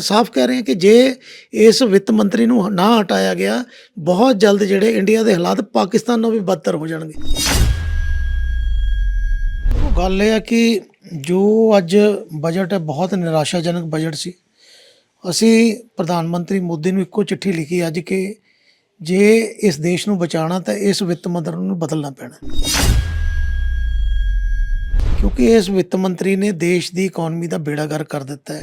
ਸਾਫ਼ ਕਹਿ ਰਹੇ ਹਾਂ ਕਿ ਜੇ ਇਸ ਵਿੱਤ ਮੰਤਰੀ ਨੂੰ ਨਾ ਹਟਾਇਆ ਗਿਆ, ਬਹੁਤ ਜਲਦ ਜਿਹੜੇ ਇੰਡੀਆ ਦੇ ਹਾਲਾਤ ਪਾਕਿਸਤਾਨ ਨਾਲੋਂ ਵੀ ਬਦਤਰ ਹੋ ਜਾਣਗੇ। ਉਹ ਗੱਲ ਇਹ ਹੈ ਕਿ ਜੋ ਅੱਜ ਬਜਟ ਹੈ, ਬਹੁਤ ਨਿਰਾਸ਼ਾਜਨਕ ਬਜਟ ਸੀ। ਅਸੀਂ ਪ੍ਰਧਾਨ ਮੰਤਰੀ ਮੋਦੀ ਨੂੰ ਇੱਕੋ ਚਿੱਠੀ ਲਿਖੀ ਅੱਜ ਕਿ ਜੇ ਇਸ ਦੇਸ਼ ਨੂੰ ਬਚਾਉਣਾ ਤਾਂ ਇਸ ਵਿੱਤ ਮੰਤਰੀ ਨੂੰ ਬਦਲਣਾ ਪੈਣਾ। ਕਿਉਂਕਿ ਇਸ ਵਿੱਤ ਮੰਤਰੀ ਨੇ ਦੇਸ਼ ਦੀ ਇਕਨੋਮੀ ਦਾ ਬੇੜਾ ਗਰਕ ਕਰ ਦਿੱਤਾ ਹੈ।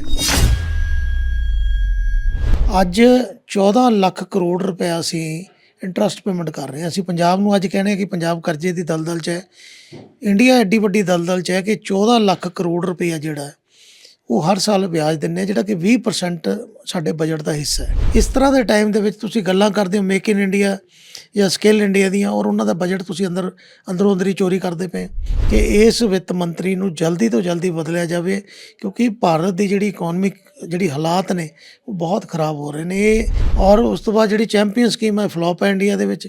ਅੱਜ 14 ਲੱਖ ਕਰੋੜ ਰੁਪਏ ਅਸੀਂ ਇੰਟਰਸਟ ਪੇਮੈਂਟ ਕਰ ਰਹੇ ਹਾਂ। ਅਸੀਂ ਪੰਜਾਬ ਨੂੰ ਅੱਜ ਕਹਿੰਦੇ ਕਿ ਪੰਜਾਬ ਕਰਜ਼ੇ ਦੀ ਦਲਦਲ 'ਚ ਹੈ। ਇੰਡੀਆ ਐਡੀ ਵੱਡੀ ਦਲਦਲ 'ਚ ਹੈ ਕਿ 14 ਲੱਖ ਕਰੋੜ ਰੁਪਏ ਜਿਹੜਾ ਉਹ ਹਰ ਸਾਲ ਵਿਆਜ ਦਿੰਨੇ ਆ, ਜਿਹੜਾ ਕਿ 20% ਸਾਡੇ ਬਜਟ ਦਾ ਹਿੱਸਾ ਹੈ। ਇਸ ਤਰ੍ਹਾਂ ਦੇ ਟਾਈਮ ਦੇ ਵਿੱਚ ਤੁਸੀਂ ਗੱਲਾਂ ਕਰਦੇ ਹੋ ਮੇਕ ਇਨ ਇੰਡੀਆ ਜਾਂ ਸਕਿੱਲ ਇੰਡੀਆ ਦੀਆਂ ਔਰ ਉਹਨਾਂ ਦਾ ਬਜਟ ਤੁਸੀਂ ਅੰਦਰ ਅੰਦਰੋਂ ਅੰਦਰੀ ਚੋਰੀ ਕਰਦੇ ਪਏ ਕਿ ਇਸ ਵਿੱਤ ਮੰਤਰੀ ਨੂੰ ਜਲਦੀ ਤੋਂ ਜਲਦੀ ਬਦਲਿਆ ਜਾਵੇ ਕਿਉਂਕਿ ਭਾਰਤ ਦੀ ਜਿਹੜੀ ਇਕਨੋਮਿਕ ਜਿਹੜੀ ਹਾਲਾਤ ਨੇ ਉਹ ਬਹੁਤ ਖਰਾਬ ਹੋ ਰਹੇ ਨੇ। ਇਹ ਔਰ ਉਸ ਤੋਂ ਬਾਅਦ ਜਿਹੜੀ ਚੈਂਪੀਅਨ ਸਕੀਮ ਹੈ ਫਲੋਪ ਹੈ ਇੰਡੀਆ ਦੇ ਵਿੱਚ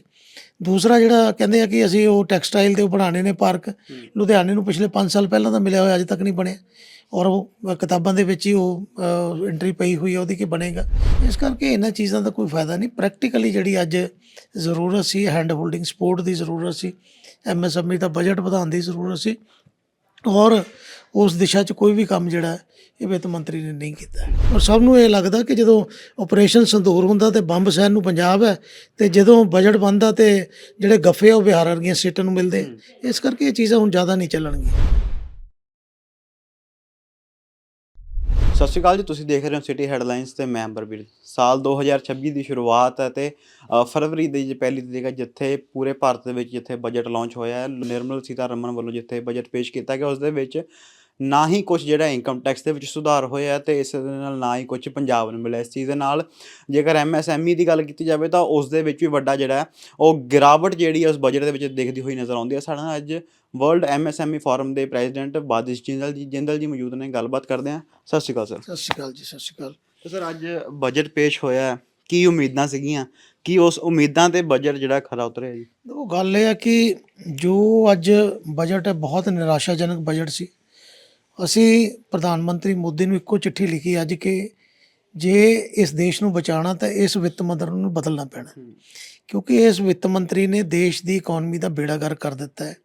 ਦੂਸਰਾ ਜਿਹੜਾ ਕਹਿੰਦੇ ਆ ਕਿ ਅਸੀਂ ਉਹ ਟੈਕਸਟਾਈਲ ਦੇ ਉਹ ਬਣਾਉਣੇ ਨੇ ਪਾਰਕ। ਲੁਧਿਆਣੇ ਨੂੰ ਪਿਛਲੇ 5 ਸਾਲ ਪਹਿਲਾਂ ਦਾ ਮਿਲਿਆ ਹੋਇਆ ਅਜੇ ਤੱਕ ਨਹੀਂ ਬਣਿਆ। ਔਰ ਉਹ ਕਿਤਾਬਾਂ ਦੇ ਵਿੱਚ ਹੀ ਉਹ ਐਂਟਰੀ ਪਈ ਹੋਈ ਹੈ ਉਹਦੀ ਕੀ ਬਣੇਗਾ। ਇਸ ਕਰਕੇ ਇਹਨਾਂ ਚੀਜ਼ਾਂ ਦਾ ਕੋਈ ਫਾਇਦਾ ਨਹੀਂ। ਪ੍ਰੈਕਟੀਕਲੀ ਜਿਹੜੀ ਅੱਜ ਜ਼ਰੂਰਤ ਸੀ ਹੈਂਡ ਹੋਲਡਿੰਗ ਸਪੋਰਟ ਦੀ ਜ਼ਰੂਰਤ ਸੀ ਐਮਐਸਐਮਈ ਦਾ ਬਜਟ ਵਧਾਉਣ ਦੀ ਜ਼ਰੂਰਤ ਸੀ। ਔਰ ਉਸ ਦਿਸ਼ਾ 'ਚ ਕੋਈ ਵੀ ਕੰਮ ਜਿਹੜਾ ਇਹ ਵਿੱਤ ਮੰਤਰੀ ਨੇ ਨਹੀਂ ਕੀਤਾ ਔਰ ਸਭ ਨੂੰ ਇਹ ਲੱਗਦਾ ਕਿ ਜਦੋਂ ਆਪਰੇਸ਼ਨ ਸੰਦੂਰ ਹੁੰਦਾ ਤੇ ਬੰਬ ਸੈਨ ਨੂੰ ਪੰਜਾਬ ਹੈ, ਤੇ ਜਦੋਂ ਬਜਟ ਬਣਦਾ ਤੇ ਜਿਹੜੇ ਗੱਫੇ ਆ ਉਹ ਬਿਹਾਰ ਵਰਗੀਆਂ ਸਟੇਟਾਂ ਨੂੰ ਮਿਲਦੇ, ਇਸ ਕਰਕੇ ਇਹ ਚੀਜ਼ਾਂ ਹੁਣ ਜ਼ਿਆਦਾ ਨਹੀਂ ਚੱਲਣਗੀਆਂ। ਸਤਿ ਸ਼੍ਰੀ ਅਕਾਲ ਜੀ, ਤੁਸੀਂ ਦੇਖ ਰਹੇ ਹੋ ਸਿਟੀ ਹੈਡਲਾਈਨਸ ਤੇ ਮੈਂ ਅੰਬਰਵੀਰ ਸਾਲ 2026 ਦੀ ਸ਼ੁਰੂਆਤ ਹੈ ਤੇ ਫਰਵਰੀ ਦੀ ਜੇ ਪਹਿਲੀ ਤਰੀਕ ਹੈ, ਜਿੱਥੇ ਪੂਰੇ ਭਾਰਤ ਦੇ ਵਿੱਚ ਜਿੱਥੇ ਬਜਟ ਲਾਂਚ ਹੋਇਆ ਹੈ, ਨਿਰਮਲ ਸੀਤਾਰਮਨ ਵੱਲੋਂ ਜਿੱਥੇ ਬਜਟ ਪੇਸ਼ ਕੀਤਾ ਗਿਆ, ਉਸ ਦੇ ਵਿੱਚ ਨਾ ਹੀ ਕੁਝ ਜਿਹੜਾ ਇਨਕਮ ਟੈਕਸ ਦੇ ਵਿੱਚ ਸੁਧਾਰ ਹੋਇਆ ਤੇ ਇਸ ਦੇ ਨਾਲ ਨਾ ਹੀ ਕੁਝ ਪੰਜਾਬ ਨੂੰ ਮਿਲਿਆ। ਇਸ ਚੀਜ਼ ਦੇ ਨਾਲ ਜੇਕਰ ਐਮਐਸਐਮਈ ਦੀ ਗੱਲ ਕੀਤੀ ਜਾਵੇ ਤਾਂ ਉਸ ਦੇ ਵਿੱਚ ਵੀ ਵੱਡਾ ਜਿਹੜਾ ਉਹ ਗਿਰਾਵਟ ਜਿਹੜੀ ਹੈ ਉਸ ਬਜਟ ਦੇ ਵਿੱਚ ਦਿਖਦੀ ਹੋਈ ਨਜ਼ਰ ਆਉਂਦੀ ਹੈ। ਸਾਡੇ ਅੱਜ ਵਰਲਡ ਐਮਐਸਐਮਈ ਫੋਰਮ ਦੇ ਪ੍ਰੈਜ਼ੀਡੈਂਟ ਬਾਦਿਸ਼ ਜਿੰਦਲ ਜੀ ਜਿੰਦਲ ਜੀ ਮੌਜੂਦ ਨੇ ਗੱਲਬਾਤ ਕਰਦੇ ਹਾਂ। ਸਤਿ ਸ਼੍ਰੀ ਅਕਾਲ ਸਰ। ਸਤਿ ਸ਼੍ਰੀ ਅਕਾਲ ਜੀ ਸਤਿ ਸ਼੍ਰੀ ਅਕਾਲ। ਤੇ ਸਰ ਅੱਜ ਬਜਟ ਪੇਸ਼ ਹੋਇਆ। ਕੀ ਉਮੀਦਾਂ ਸੀਗੀਆਂ? ਕੀ ਉਸ ਉਮੀਦਾਂ ਤੇ ਬਜਟ ਜਿਹੜਾ ਖਰਾ ਉਤਰਿਆ ਜੀ? ਉਹ ਗੱਲ ਇਹ ਹੈ ਕਿ ਜੋ ਅੱਜ ਬਜਟ ਹੈ ਬਹੁਤ ਨਿਰਾਸ਼ਾਜਨਕ ਬਜਟ ਸੀ। ਅਸੀਂ ਪ੍ਰਧਾਨ ਮੰਤਰੀ ਮੋਦੀ ਨੂੰ ਇੱਕੋ ਚਿੱਠੀ ਲਿਖੀ ਅੱਜ ਕਿ ਜੇ ਇਸ ਦੇਸ਼ ਨੂੰ ਬਚਾਉਣਾ ਤਾਂ ਇਸ ਵਿੱਤ ਮੰਤਰੀ ਨੂੰ ਬਦਲਣਾ ਪੈਣਾ। ਕਿਉਂਕਿ ਇਸ ਵਿੱਤ ਮੰਤਰੀ ਨੇ ਦੇਸ਼ ਦੀ ਇਕਨੋਮੀ ਦਾ ਬੇੜਾ ਗਰਕ ਕਰ ਦਿੱਤਾ ਹੈ।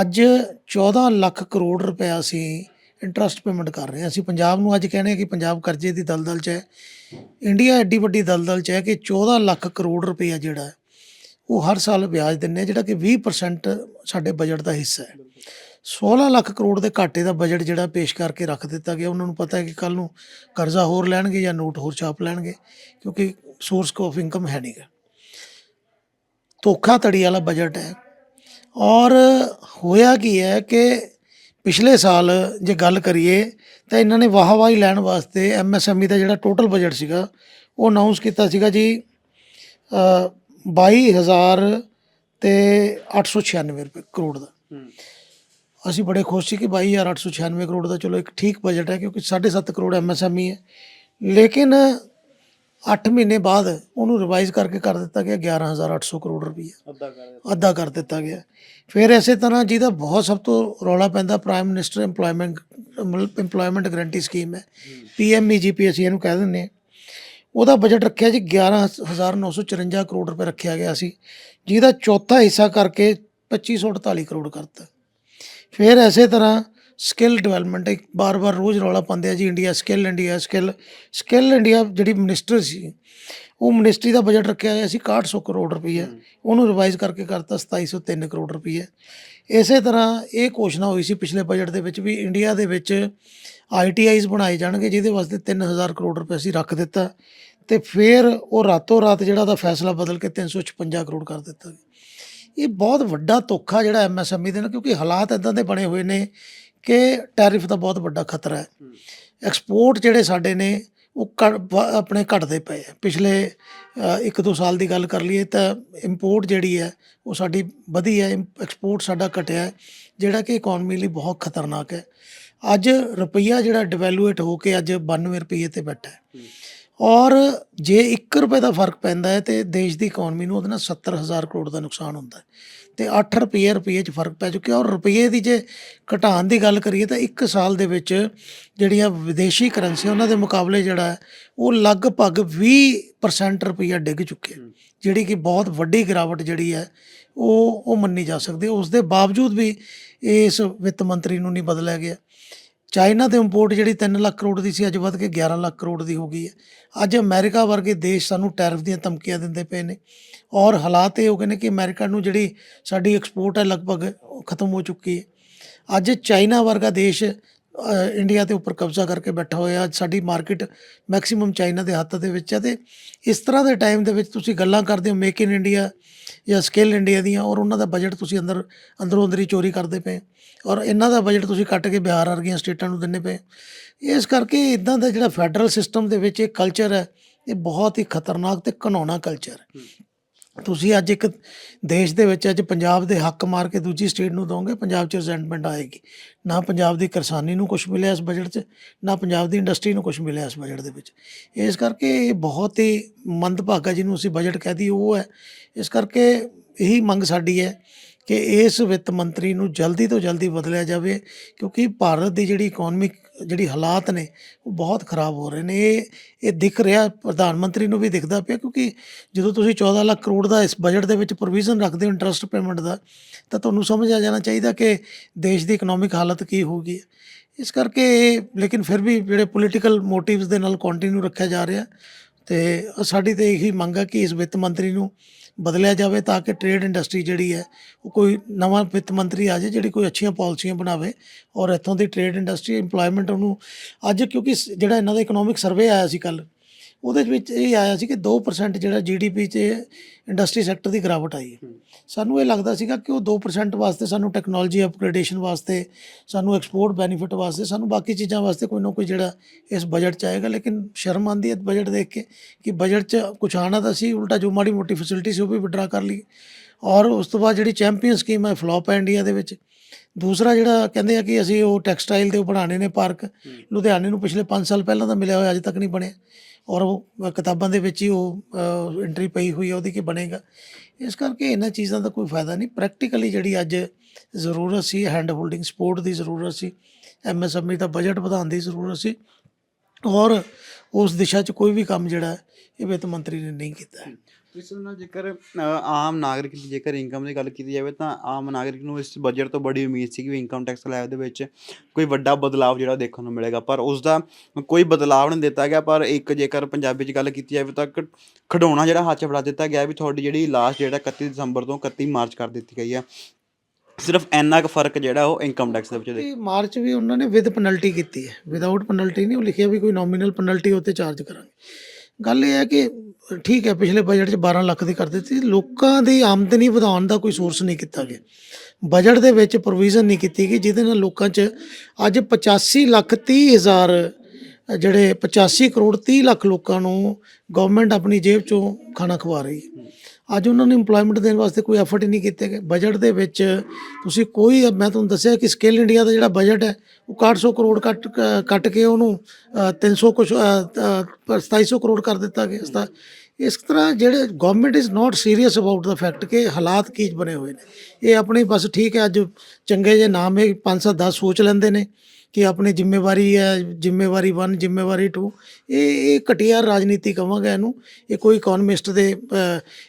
ਅੱਜ 14 ਲੱਖ ਕਰੋੜ ਰੁਪਏ ਅਸੀਂ ਇੰਟਰਸਟ ਪੇਮੈਂਟ ਕਰ ਰਹੇ ਹਾਂ। ਅਸੀਂ ਪੰਜਾਬ ਨੂੰ ਅੱਜ ਕਹਿੰਦੇ ਹਾਂ ਕਿ ਪੰਜਾਬ ਕਰਜ਼ੇ ਦੀ ਦਲਦਲ 'ਚ ਹੈ। ਇੰਡੀਆ ਐਡੀ ਵੱਡੀ ਦਲਦਲ 'ਚ ਹੈ ਕਿ 14 ਲੱਖ ਕਰੋੜ ਰੁਪਏ ਜਿਹੜਾ ਉਹ ਹਰ ਸਾਲ ਵਿਆਜ ਦਿੰਨੇ ਜਿਹੜਾ ਕਿ 20% ਸਾਡੇ ਬਜਟ ਦਾ ਹਿੱਸਾ ਹੈ। 16 ਲੱਖ ਕਰੋੜ ਦੇ ਘਾਟੇ ਦਾ ਬਜਟ ਜਿਹੜਾ ਪੇਸ਼ ਕਰਕੇ ਰੱਖ ਦਿੱਤਾ ਗਿਆ ਉਹਨਾਂ ਨੂੰ ਪਤਾ ਹੈ ਕਿ ਕੱਲ ਨੂੰ ਕਰਜ਼ਾ ਹੋਰ ਲੈਣਗੇ ਜਾਂ ਨੋਟ ਹੋਰ ਛਾਪ ਲੈਣਗੇ ਕਿਉਂਕਿ ਸੋਰਸ ਆਫ ਇਨਕਮ ਹੈ ਨਹੀਂਗਾ ਧੋਖਾਧੜੀ ਵਾਲਾ ਬਜਟ ਹੈ। ਔਰ ਹੋਇਆ ਕੀ ਹੈ ਕਿ ਪਿਛਲੇ ਸਾਲ ਜੇ ਗੱਲ ਕਰੀਏ ਤਾਂ ਇਹਨਾਂ ਨੇ ਵਾਹਵਾਹੀ ਲੈਣ ਵਾਸਤੇ ਐਮਐਸਐਮਈ ਦਾ ਜਿਹੜਾ ਟੋਟਲ ਬਜਟ ਸੀਗਾ ਉਹ ਅਨਾਉਂਸ ਕੀਤਾ ਸੀਗਾ ਜੀ ਅ, 22000 ਤੇ 896 ਰੁਪਏ ਕਰੋੜ ਦਾ। ਅਸੀਂ ਬੜੇ ਖੁਸ਼ ਸੀ ਕਿ 22896 ਕਰੋੜ ਦਾ ਚਲੋ ਇੱਕ ਠੀਕ ਬਜਟ ਹੈ ਕਿਉਂਕਿ 7.5 ਕਰੋੜ ਐਮਐਸਐਮਈ ਹੈ। ਲੇਕਿਨ 8 ਮਹੀਨੇ ਬਾਅਦ ਉਹਨੂੰ ਰਿਵਾਈਜ਼ ਕਰਕੇ ਕਰ ਦਿੱਤਾ ਗਿਆ 11800 ਕਰੋੜ ਰੁਪਏ ਅੱਧਾ ਕਰ ਅੱਧਾ ਕਰ ਦਿੱਤਾ ਗਿਆ। ਫਿਰ ਇਸੇ ਤਰ੍ਹਾਂ ਜਿਹਦਾ ਬਹੁਤ ਸਭ ਤੋਂ ਰੌਲਾ ਪੈਂਦਾ prime minister EMPLOYMENT EMPLOYMENT guarantee scheme ਹੈ। ਪੀਐਮਈਜੀਪੀ ਅਸੀਂ ਇਹਨੂੰ ਕਹਿ ਦਿੰਦੇ ਹਾਂ। ਉਹਦਾ ਬਜਟ ਰੱਖਿਆ ਜੀ 11954 ਕਰੋੜ ਰੁਪਏ ਰੱਖਿਆ ਗਿਆ ਸੀ। ਜਿਹਦਾ ਚੌਥਾ ਹਿੱਸਾ ਕਰਕੇ 2548 ਕਰੋੜ ਕਰਤਾ। ਫਿਰ ਐਸੇ ਤਰ੍ਹਾਂ ਸਕਿੱਲ ਡਿਵੈਲਪਮੈਂਟ ਇੱਕ ਬਾਰ-ਬਾਰ ਰੋਜ਼ ਰੌਲਾ ਪਾਉਂਦੇ ਆ ਜੀ India skill India skill skill India ਜਿਹੜੀ ਮਿਨਿਸਟਰ ਸੀ ਉਹ ਮਿਨਿਸਟਰੀ ਦਾ ਬਜਟ ਰੱਖਿਆ ਹੋਇਆ ਸੀ 6100 ਕਰੋੜ ਰੁਪਈਆ ਉਹਨੂੰ ਰਿਵਾਈਜ਼ ਕਰਕੇ ਕਰਤਾ 2703 ਕਰੋੜ ਰੁਪਈਆ ਇਸੇ ਤਰ੍ਹਾਂ ਇਹ ਘੋਸ਼ਣਾ ਹੋਈ ਸੀ ਪਿਛਲੇ ਬਜਟ ਦੇ ਵਿੱਚ ਵੀ ਇੰਡੀਆ ਦੇ ਵਿੱਚ ਆਈਟੀਆਈਜ਼ ਬਣਾਏ ਜਾਣਗੇ ਜਿਹਦੇ ਵਾਸਤੇ 3000 ਕਰੋੜ ਰੁਪਏ ਅਸੀਂ ਰੱਖ ਦਿੱਤਾ। ਤੇ ਫਿਰ ਉਹ ਰਾਤੋਂ ਰਾਤ ਜਿਹੜਾ ਦਾ ਫੈਸਲਾ ਬਦਲ ਕੇ 356 ਕਰੋੜ ਕਰ ਦਿੱਤਾ। ਇਹ ਬਹੁਤ ਵੱਡਾ ਧੋਖਾ ਜਿਹੜਾ ਐਮਐਸਐਮਈ ਦੇ ਨਾਲ ਕਿਉਂਕਿ ਹਾਲਾਤ ਇਦਾਂ ਦੇ ਬਣੇ ਹੋਏ ਨੇ ਕਿ ਟੈਰਿਫ ਦਾ ਬਹੁਤ ਵੱਡਾ ਖਤਰਾ ਹੈ। ਐਕਸਪੋਰਟ ਜਿਹੜੇ ਸਾਡੇ ਨੇ ਉਹ ਘ- ਆਪਣੇ ਘਟਦੇ ਪਏ ਆ ਪਿਛਲੇ ਅ, ਇੱਕ ਦੋ ਸਾਲ ਦੀ ਗੱਲ ਕਰ ਲਈਏ ਤਾਂ ਇੰਪੋਰਟ ਜਿਹੜੀ ਹੈ ਉਹ ਸਾਡੀ ਵਧੀ ਹੈ। ਐਕਸਪੋਰਟ ਸਾਡਾ ਘਟਿਆ ਜਿਹੜਾ ਕਿ ਇਕਨੋਮੀ ਲਈ ਬਹੁਤ ਖਤਰਨਾਕ ਹੈ। ਅੱਜ ਰੁਪਈਆ ਜਿਹੜਾ ਡਿਵੈਲੂਏਟ ਹੋ ਕੇ ਅੱਜ 92 ਰੁਪਏ ਤੇ ਬੈਠਾ ਹੈ। ਔਰ ਜੇ 1 ਰੁਪਏ ਦਾ ਫ਼ਰਕ ਪੈਂਦਾ ਹੈ ਤੇ ਦੇਸ਼ ਦੀ ਇਕਨੋਮੀ ਨੂੰ ਉਹਦੇ ਨਾਲ 70000 ਕਰੋੜ ਦਾ ਨੁਕਸਾਨ ਹੁੰਦਾ ਹੈ ਤੇ 8 ਰੁਪਏ ਰੁਪਏ 'ਚ ਫ਼ਰਕ ਪੈ ਚੁੱਕਿਆ। ਔਰ ਰੁਪਏ ਦੀ ਜੇ ਘਟਾਉਣ ਦੀ ਗੱਲ ਕਰੀਏ ਤਾਂ 1 ਸਾਲ ਦੇ ਵਿੱਚ ਜਿਹੜੀਆਂ ਵਿਦੇਸ਼ੀ ਕਰੰਸੀ ਉਹਨਾਂ ਦੇ ਮੁਕਾਬਲੇ ਜਿਹੜਾ ਹੈ, ਉਹ ਲਗਭਗ 20% ਰੁਪਈਆ ਡਿੱਗ ਚੁੱਕਿਆ ਜਿਹੜੀ ਕਿ ਬਹੁਤ ਵੱਡੀ ਗਿਰਾਵਟ ਜਿਹੜੀ ਹੈ, ਉਹ ਉਹ ਮੰਨੀ ਜਾ ਸਕਦੀ ਉਸ ਦੇ ਬਾਵਜੂਦ ਵੀ ਇਸ ਵਿੱਤ ਮੰਤਰੀ ਨੂੰ ਨਹੀਂ ਬਦਲਿਆ ਗਿਆ। ਚਾਈਨਾ ਤੇ ਇੰਪੋਰਟ ਜਿਹੜੀ 3 ਲੱਖ ਕਰੋੜ ਦੀ ਸੀ, ਅੱਜ ਵੱਧ ਕੇ 11 ਲੱਖ ਕਰੋੜ ਦੀ ਹੋ ਗਈ ਹੈ। ਅੱਜ ਅਮਰੀਕਾ ਵਰਗੇ ਦੇਸ਼ ਸਾਨੂੰ ਟੈਰਿਫ ਦੀਆਂ ਧਮਕੀਆਂ ਦਿੰਦੇ ਪਏ ਨੇ ਔਰ ਹਾਲਾਤ ਇਹ ਹੋ ਗਏ ਨੇ ਕਿ ਅਮਰੀਕਾ ਨੂੰ ਜਿਹੜੀ ਸਾਡੀ ਐਕਸਪੋਰਟ ਹੈ, ਲਗਭਗ ਖਤਮ ਹੋ ਚੁੱਕੀ ਹੈ। ਅੱਜ ਚਾਈਨਾ ਵਰਗਾ ਦੇਸ਼ ਇੰਡੀਆ ਦੇ ਉੱਪਰ ਕਬਜ਼ਾ ਕਰਕੇ ਬੈਠਾ ਹੋਇਆ ਅੱਜ ਸਾਡੀ ਮਾਰਕੀਟ ਮੈਕਸਿਮਮ ਚਾਈਨਾ ਦੇ ਹੱਥ ਦੇ ਵਿੱਚ ਹੈ ਤੇ ਇਸ ਤਰ੍ਹਾਂ ਦੇ ਟਾਈਮ ਦੇ ਵਿੱਚ ਤੁਸੀਂ ਗੱਲਾਂ ਕਰਦੇ ਹੋ, ਮੇਕ ਇਨ ਇੰਡੀਆ ਜਾਂ ਸਕਿੱਲ ਇੰਡੀਆ ਦੀਆਂ ਔਰ ਉਹਨਾਂ ਦਾ ਬਜਟ ਤੁਸੀਂ ਅੰਦਰ, ਅੰਦਰੋਂ ਅੰਦਰੀ ਚੋਰੀ ਕਰਦੇ ਪਏ ਔਰ ਇਹਨਾਂ ਦਾ ਬਜਟ ਤੁਸੀਂ ਕੱਟ ਕੇ ਬਿਹਾਰ ਵਰਗੀਆਂ ਸਟੇਟਾਂ ਨੂੰ ਦਿੰਦੇ ਪਏ। ਇਸ ਕਰਕੇ ਇਦਾਂ ਦਾ ਜਿਹੜਾ ਫੈਡਰਲ ਸਿਸਟਮ ਦੇ ਵਿੱਚ ਇਹ ਕਲਚਰ ਹੈ, ਇਹ ਬਹੁਤ ਹੀ ਖਤਰਨਾਕ ਤੇ ਘਿਨਾਉਣਾ ਕਲਚਰ ਹੈ। ਤੁਸੀਂ ਅੱਜ ਇੱਕ ਦੇਸ਼ ਦੇ ਵਿੱਚ ਅੱਜ ਪੰਜਾਬ ਦੇ ਹੱਕ ਮਾਰ ਕੇ ਦੂਜੀ ਸਟੇਟ ਨੂੰ ਦੋਗੇ, ਪੰਜਾਬ 'ਚ ਰਿਜ਼ੈਂਟਮੈਂਟ ਆਏਗੀ। ਨਾ ਪੰਜਾਬ ਦੀ ਕਿਸਾਨੀ ਨੂੰ ਕੁਝ ਮਿਲਿਆ ਇਸ ਬਜਟ 'ਚ, ਨਾ ਪੰਜਾਬ ਦੀ ਇੰਡਸਟਰੀ ਨੂੰ ਕੁਝ ਮਿਲਿਆ ਇਸ ਬਜਟ ਦੇ ਵਿੱਚ। ਇਸ ਕਰਕੇ ਇਹ ਬਹੁਤ ਹੀ ਮੰਦਭਾਗਾ ਜਿਹਨੂੰ ਅਸੀਂ ਬਜਟ ਕਹਦੀ ਉਹ ਹੈ। ਇਸ ਕਰਕੇ ਇਹੀ ਮੰਗ ਸਾਡੀ ਹੈ ਕਿ ਇਸ ਵਿੱਤ ਮੰਤਰੀ ਨੂੰ ਜਲਦੀ ਤੋਂ ਜਲਦੀ ਬਦਲਿਆ ਜਾਵੇ, ਕਿਉਂਕਿ ਭਾਰਤ ਦੀ ਜਿਹੜੀ ਇਕਨੋਮਿਕ ਜਿਹੜੀ ਹਾਲਾਤ ਨੇ, ਉਹ ਬਹੁਤ ਖਰਾਬ ਹੋ ਰਹੇ ਨੇ। ਇਹ ਇਹ ਦਿਖ ਰਿਹਾ, ਪ੍ਰਧਾਨ ਮੰਤਰੀ ਨੂੰ ਵੀ ਦਿਖਦਾ ਪਿਆ, ਕਿਉਂਕਿ ਜਦੋਂ ਤੁਸੀਂ 14 ਲੱਖ ਕਰੋੜ ਦਾ ਇਸ ਬਜਟ ਦੇ ਵਿੱਚ ਪ੍ਰੋਵੀਜ਼ਨ ਰੱਖਦੇ ਹੋ ਇੰਟਰਸਟ ਪੇਮੈਂਟ ਦਾ, ਤਾਂ ਤੁਹਾਨੂੰ ਸਮਝ ਆ ਜਾਣਾ ਚਾਹੀਦਾ ਕਿ ਦੇਸ਼ ਦੀ ਇਕਨੋਮਿਕ ਹਾਲਤ ਕੀ ਹੋਊਗੀ। ਇਸ ਕਰਕੇ ਇਹ- ਲੇਕਿਨ ਫਿਰ ਵੀ ਜਿਹੜੇ ਪੋਲੀਟੀਕਲ ਮੋਟਿਵਸ ਦੇ ਨਾਲ ਕੰਟੀਨਿਊ ਰੱਖਿਆ ਜਾ ਰਿਹਾ, ਤੇ ਸਾਡੀ ਤੇ ਇਹੀ ਮੰਗ ਹੈ ਕਿ ਇਸ ਵਿੱਤ ਮੰਤਰੀ ਨੂੰ ਬਦਲਿਆ ਜਾਵੇ ਤਾਂ ਕਿ ਟ੍ਰੇਡ ਇੰਡਸਟਰੀ ਜਿਹੜੀ ਹੈ, ਉਹ ਕੋਈ ਨਵਾਂ ਵਿੱਤ ਮੰਤਰੀ ਆ ਜਾਏ ਜਿਹੜੀ ਕੋਈ ਅੱਛੀਆਂ ਪਾਲਿਸੀਆਂ ਬਣਾਵੇ ਔਰ ਇੱਥੋਂ ਦੀ ਟ੍ਰੇਡ ਇੰਡਸਟਰੀ EMPLOYMENT ਉਹਨੂੰ ਅੱਜ ਕਿਉਂਕਿ ਸ- ਜਿਹੜਾ ਇਹਨਾਂ ਦਾ ਇਕਨੋਮਿਕ ਸਰਵੇ ਆਇਆ ਸੀ ਕੱਲ ਉਹਦੇ ਵਿੱਚ ਇਹ ਆਇਆ ਸੀ ਕਿ 2% ਜਿਹੜਾ GDP 'ਚ ਇੰਡਸਟਰੀ ਸੈਕਟਰ ਦੀ ਗਿਰਾਵਟ ਆਈ ਹੈ। ਸਾਨੂੰ ਇਹ ਲੱਗਦਾ ਸੀਗਾ ਕਿ ਉਹ 2% ਵਾਸਤੇ ਸਾਨੂੰ ਟੈਕਨੋਲੋਜੀ ਅਪਗ੍ਰੇਡੇਸ਼ਨ ਵਾਸਤੇ ਸਾਨੂੰ ਐਕਸਪੋਰਟ ਬੈਨੀਫਿਟ ਵਾਸਤੇ ਸਾਨੂੰ ਬਾਕੀ ਚੀਜ਼ਾਂ ਵਾਸਤੇ ਕੋਈ ਨਾ ਕੋਈ ਜਿਹੜਾ ਇਸ ਬਜਟ 'ਚ ਆਏਗਾ। ਲੇਕਿਨ ਸ਼ਰਮ ਆਉਂਦੀ ਹੈ ਬਜਟ ਦੇਖ ਕੇ ਕਿ ਬਜਟ 'ਚ ਕੁਛ ਆਣਾ ਤਾਂ ਸੀ ਉਲਟਾ ਜੋ ਮਾੜੀ ਮੋਟੀ ਫੈਸਿਲਿਟੀ ਸੀ ਉਹ ਵੀ ਵਿਡਰਾ ਕਰ ਲਈ। ਔਰ ਉਸ ਤੋਂ ਬਾਅਦ ਜਿਹੜੀ ਚੈਂਪੀਅਨ ਸਕੀਮ ਹੈ ਫਲॉप ਹੈ ਇੰਡੀਆ ਦੇ ਵਿੱਚ। ਦੂਸਰਾ ਜਿਹੜਾ ਕਹਿੰਦੇ ਆ ਕਿ ਅਸੀਂ ਉਹ ਟੈਕਸਟਾਈਲ ਦੇ ਉਹ ਬਣਾਉਣੇ ਨੇ ਪਾਰਕ ਲੁਧਿਆਣੇ ਨੂੰ ਪਿਛਲੇ 5 ਸਾਲ ਪਹਿਲਾਂ ਦਾ ਮਿਲਿਆ ਹੋਇਆ ਅਜੇ ਤੱਕ ਨਹੀਂ ਬਣਿਆ। ਔਰ ਉਹ ਕਿਤਾਬਾਂ ਦੇ ਵਿੱਚ ਹੀ ਉਹ ਐਂਟਰੀ ਪਈ ਹੋਈ ਹੈ ਉਹਦੀ ਕਿ ਬਣੇਗਾ। ਇਸ ਕਰਕੇ ਇਹਨਾਂ ਚੀਜ਼ਾਂ ਦਾ ਕੋਈ ਫਾਇਦਾ ਨਹੀਂ। ਪ੍ਰੈਕਟੀਕਲੀ ਜਿਹੜੀ ਅੱਜ ਜ਼ਰੂਰਤ ਸੀ ਹੈਂਡ ਹੋਲਡਿੰਗ ਸਪੋਰਟ ਦੀ ਜ਼ਰੂਰਤ ਸੀ ਐਮਐਸਐਮਈ ਦਾ ਬਜਟ ਵਧਾਉਣ ਦੀ ਜ਼ਰੂਰਤ ਸੀ, ਔਰ ਉਸ ਦਿਸ਼ਾ 'ਚ ਕੋਈ ਵੀ ਕੰਮ ਜਿਹੜਾ ਇਹ ਵਿੱਤ ਮੰਤਰੀ ਨੇ ਨਹੀਂ ਕੀਤਾ। ਹੈ ਇਸ ਨਾਲ ਜੇਕਰ ਅ, ਆਮ ਨਾਗਰਿਕ ਦੀ ਜੇਕਰ ਇਨਕਮ ਦੀ ਗੱਲ ਕੀਤੀ ਜਾਵੇ ਤਾਂ ਆਮ ਨਾਗਰਿਕ ਨੂੰ ਇਸ ਬਜਟ ਤੋਂ ਬੜੀ ਉਮੀਦ ਸੀ ਕਿ ਇਨਕਮ ਟੈਕਸ ਲੈਵ ਦੇ ਵਿੱਚ ਕੋਈ ਵੱਡਾ ਬਦਲਾਅ ਜਿਹੜਾ ਦੇਖਣ ਨੂੰ ਮਿਲੇਗਾ। ਪਰ ਉਸ ਦਾ ਕੋਈ ਬਦਲਾਅ ਨਹੀਂ ਦਿੱਤਾ ਗਿਆ ਪਰ ਇੱਕ ਜੇਕਰ ਪੰਜਾਬੀ 'ਚ ਗੱਲ ਕੀਤੀ ਜਾਵੇ ਤਾਂ ਖ- ਖਿਡੌਣਾ ਜਿਹੜਾ ਹੱਥ 'ਚ ਫੜਾ ਦਿੱਤਾ ਗਿਆ ਵੀ ਤੁਹਾਡੀ ਜਿਹੜੀ ਲਾਸਟ ਜਿਹੜਾ 31 ਦਸੰਬਰ ਤੋਂ 31 ਮਾਰਚ ਕਰ ਦਿੱਤੀ ਗਈ ਹੈ ਸਿਰਫ ਇੰਨਾ ਕੁ ਫ਼ਰਕ ਜਿਹੜਾ ਉਹ ਇਨਕਮ ਟੈਕਸ ਦੇ ਵਿੱਚ ਦੇਖ। ਇਹ ਮਾਰਚ ਵੀ ਉਹਨਾਂ ਨੇ ਵਿਦ ਪੈਨਲਟੀ ਕੀਤੀ ਹੈ। ਵਿਦਆਊਟ ਪੈਨਲਟੀ ਨਹੀਂ ਉਹ ਲਿਖਿਆ ਵੀ ਕੋਈ ਨੋਮੀਨਲ ਪੈਨਲਟੀ ਉੱਤੇ ਚਾਰਜ ਕਰਾਂਗੇ। ਗੱਲ ਇਹ ਹੈ ਕਿ ਠੀਕ ਹੈ, ਪਿਛਲੇ ਬਜਟ 'ਚ 12 ਲੱਖ ਦੀ ਕਰ ਦਿੱਤੀ। ਲੋਕਾਂ ਦੀ ਆਮਦਨੀ ਵਧਾਉਣ ਦਾ ਕੋਈ ਸੋਰਸ ਨਹੀਂ ਕੀਤਾ ਗਿਆ। ਬਜਟ ਦੇ ਵਿੱਚ ਪ੍ਰੋਵੀਜ਼ਨ ਨਹੀਂ ਕੀਤੀ ਗਈ, ਜਿਹਦੇ ਨਾਲ ਲੋਕਾਂ 'ਚ ਅੱਜ 85 ਲੱਖ 30 ਹਜ਼ਾਰ ਜਿਹੜੇ 85 ਕਰੋੜ 30 ਲੱਖ ਲੋਕਾਂ ਨੂੰ ਗਵਰਨਮੈਂਟ ਆਪਣੀ ਜੇਬ 'ਚੋਂ ਖਾਣਾ ਖਵਾ ਰਹੀ ਹੈ। ਅੱਜ ਉਹਨਾਂ ਨੂੰ EMPLOYMENT ਦੇਣ ਵਾਸਤੇ ਕੋਈ ਐਫਰਟ ਹੀ ਨਹੀਂ ਕੀਤੇ ਗਏ। ਬਜਟ ਦੇ ਵਿੱਚ ਤੁਸੀਂ ਕੋਈ ਮੈਂ ਤੁਹਾਨੂੰ ਦੱਸਿਆ ਕਿ ਸਕਿੱਲ ਇੰਡੀਆ ਦਾ ਜਿਹੜਾ ਬਜਟ ਹੈ ਉਹ 6100 ਕਰੋੜ ਕੱਟ ਕੱਟ ਕੇ ਉਹਨੂੰ ਅ, 300 ਕੁਛ ਅ, ਅ, 2700 ਕਰੋੜ ਕਰ ਦਿੱਤਾ ਗਿਆ ਇਸ ਦਾ। ਇਸ ਤਰ੍ਹਾਂ ਜਿਹੜੇ government is not serious about the fact ਕਿ ਹਾਲਾਤ ਕੀ ਬਣੇ ਹੋਏ ਨੇ। ਇਹ ਆਪਣੀ ਬਸ ਠੀਕ ਹੈ ਅੱਜ ਚੰਗੇ ਜੇ ਨਾਮ ਇਹ 5 7 10 ਸੋਚ ਲੈਂਦੇ ਨੇ। ਕਿ ਆਪਣੀ ਜ਼ਿੰਮੇਵਾਰੀ ਹੈ, ਜ਼ਿੰਮੇਵਾਰੀ 1 ਜ਼ਿੰਮੇਵਾਰੀ 2 ਇਹ ਇਹ ਘਟੀਆ ਰਾਜਨੀਤੀ ਕਵਾਂਗਾ ਇਹਨੂੰ। ਇਹ ਕੋਈ ਇਕਨੋਮਿਸਟ ਦੇ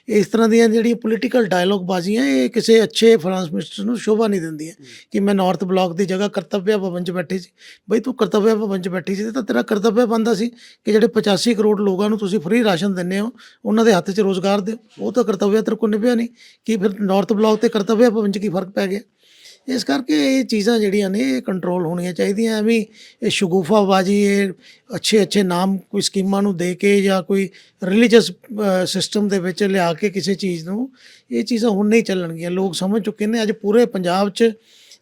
ਇਸ ਤਰ੍ਹਾਂ ਦੀਆਂ ਜਿਹੜੀਆਂ ਪੋਲੀਟੀਕਲ ਡਾਇਲੌਗ ਬਾਜ਼ੀਆਂ, ਇਹ ਕਿਸੇ ਅੱਛੇ ਫਾਈਨਾਂਸ ਮਿਨਿਸਟਰ ਨੂੰ ਸ਼ੋਭਾ ਨਹੀਂ ਦਿੰਦੀਆਂ। ਕਿ ਮੈਂ ਨਾਰਥ ਬਲਾਕ ਦੀ ਜਗ੍ਹਾ ਕਰਤੱਵਿਆ ਭਵਨ 'ਚ ਬੈਠੀ ਸੀ। ਬਈ ਤੂੰ ਕਰਤੱਵਿਆ ਭਵਨ 'ਚ ਬੈਠੀ ਸੀ ਤਾਂ ਤੇਰਾ ਕਰਤੱਵਿਆ ਬਣਦਾ ਸੀ ਕਿ ਜਿਹੜੇ 85 ਕਰੋੜ ਲੋਕਾਂ ਨੂੰ ਤੁਸੀਂ ਫ੍ਰੀ ਰਾਸ਼ਨ ਦਿੰਦੇ ਹੋ, ਉਹਨਾਂ ਦੇ ਹੱਥ 'ਚ ਰੋਜ਼ਗਾਰ ਦਿਓ ਉਹ ਤਾਂ ਕਰਤੱਵਿਆ ਤੇਰੇ ਕੋਲ ਨਿਭਿਆ ਨਹੀਂ। ਕਿ ਫਿਰ ਨਾਰਥ ਬਲਾਕ ਤੇ ਕਰਤੱਵਿਆ ਭਵਨ 'ਚ ਕੀ ਫ਼ਰਕ ਪੈ ਗਿਆ? ਇਸ ਕਰਕੇ ਇਹ ਚੀਜ਼ਾਂ ਜਿਹੜੀਆਂ ਨੇ, ਇਹ ਕੰਟਰੋਲ ਹੋਣੀਆਂ ਚਾਹੀਦੀਆਂ। ਐਵੇਂ ਇਹ ਸ਼ਗੂਫਾਬਾਜੀ, ਇਹ ਅੱਛੇ ਅੱਛੇ ਨਾਮ ਕੋਈ ਸਕੀਮਾਂ ਨੂੰ ਦੇ ਕੇ ਜਾਂ ਕੋਈ ਰਿਲੀਜੀਅਸ ਸਿਸਟਮ ਦੇ ਵਿੱਚ ਲਿਆ ਕੇ ਕਿਸੇ ਚੀਜ਼ ਨੂੰ, ਇਹ ਚੀਜ਼ਾਂ ਹੁਣ ਨਹੀਂ ਚੱਲਣਗੀਆਂ। ਲੋਕ ਸਮਝ ਚੁੱਕੇ ਨੇ, ਅੱਜ ਪੂਰੇ ਪੰਜਾਬ 'ਚ